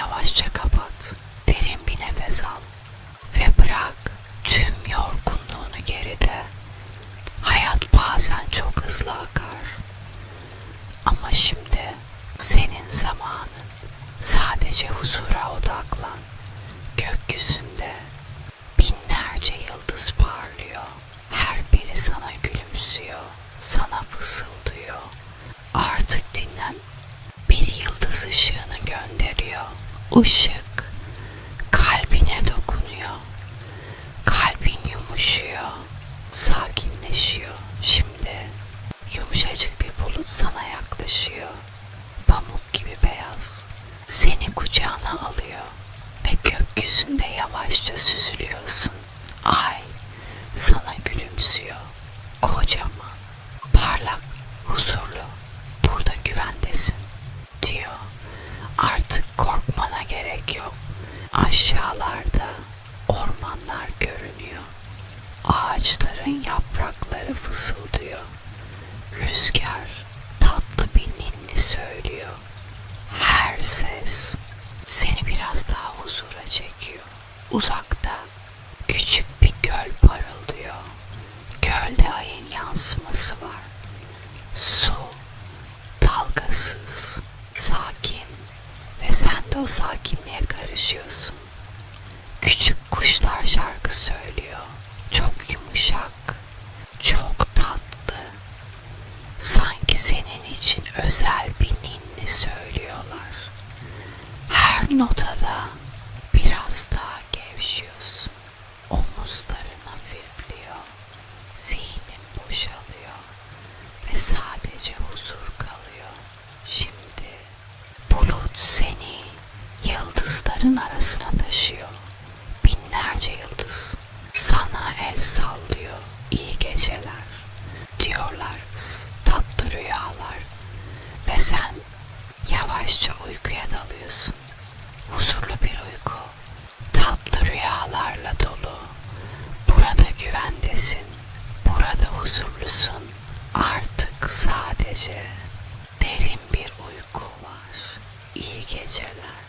yavaşça kapat. Derin bir nefes al. Ve bırak tüm yorgunluğunu geride. Hayat bazen çok hızlı akar. Ama şimdi senin zamanın. Sadece huzura odaklan. Gökyüzünde binlerce yıldız parlıyor. Her biri sana gülümsüyor, sana fısıldıyor. Artık dinlen. Bir yıldız ışığını Işık kalbine dokunuyor. Kalbin yumuşuyor, sakinleşiyor. Şimdi yumuşacık bir bulut sana yaklaşıyor. Pamuk gibi beyaz. Seni kucağına alıyor ve gökyüzünde yavaşça süzülüyorsun. Ay sana gülümsüyor. Kocaman, parlak, huzurlu. Burada güvendesin diyor. Artık korkmana gerek yok. Aşağılarda ormanlar görünüyor. Ağaçların yaprakları fısıldıyor. Rüzgar tatlı bir ninni söylüyor. Her ses seni biraz daha huzura çekiyor. Uzakta karışıyorsun. Küçük kuşlar şarkı söylüyor. Çok yumuşak, çok tatlı. Sanki senin için özel bir ninni söylüyorlar. Her notada biraz daha gevşiyorsun. Omuzların hafifliyor. Zihnin boşalıyor. Ve sadece huzur kalıyor. Şimdi bulut seni yıldızların arasına taşıyor. Binlerce yıldız sana el sallıyor. İyi geceler diyorlar tatlı rüyalar ve sen yavaşça uykuya dalıyorsun. Huzurlu bir uyku, tatlı rüyalarla dolu. Burada güvendesin, burada huzurlusun. Artık sadece derin bir uyku var. İyi geceler.